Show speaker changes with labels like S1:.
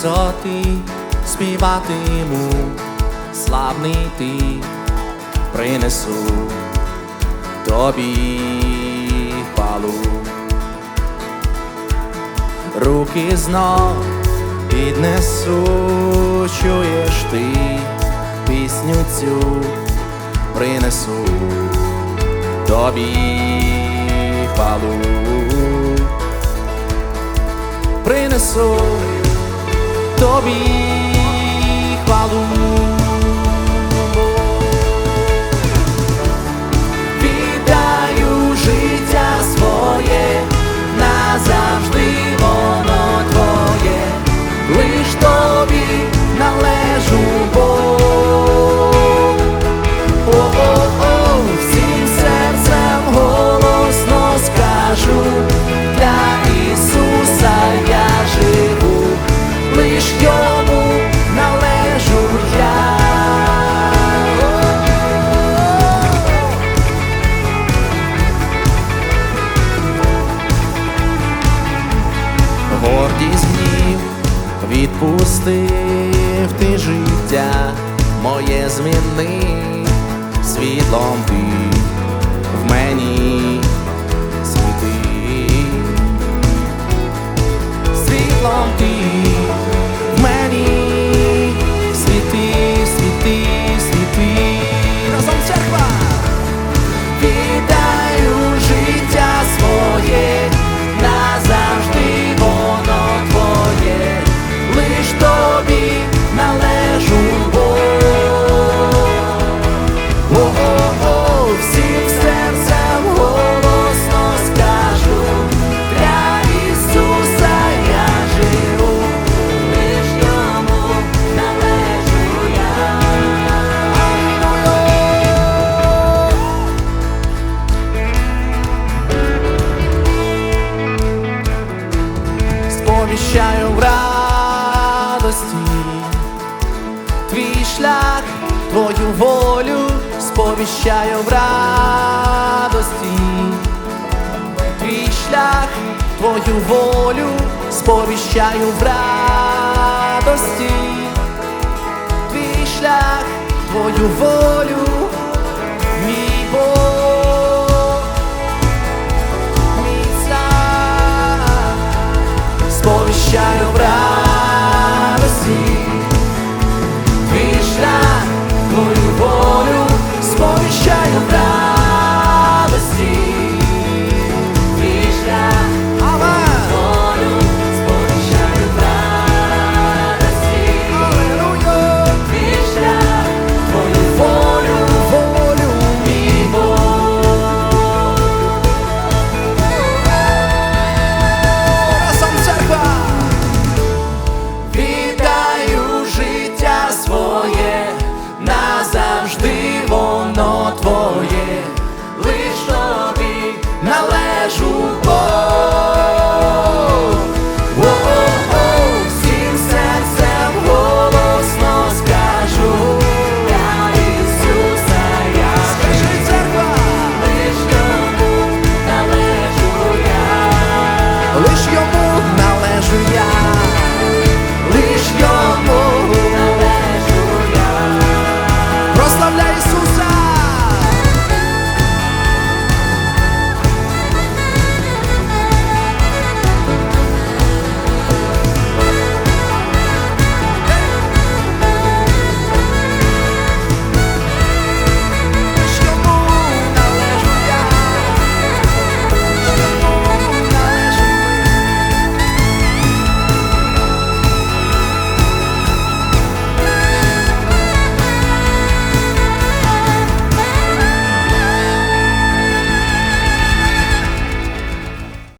S1: висоти співатиму, славний ти принесу тобі хвалу. Руки знов піднесу, чуєш ти пісню цю принесу тобі хвалу. Принесу тобі хвалу. Віддаю життя своє, назавжди воно твоє, лиш тобі належу відпустив ти життя, моє зміни світлом ти волю сповіщаю в радості, твій шлях, твою волю сповіщаю в радості, твій шлях, твою волю, мій Бог, мій цар, сповіщаю в радості. Твій шлях, твою Now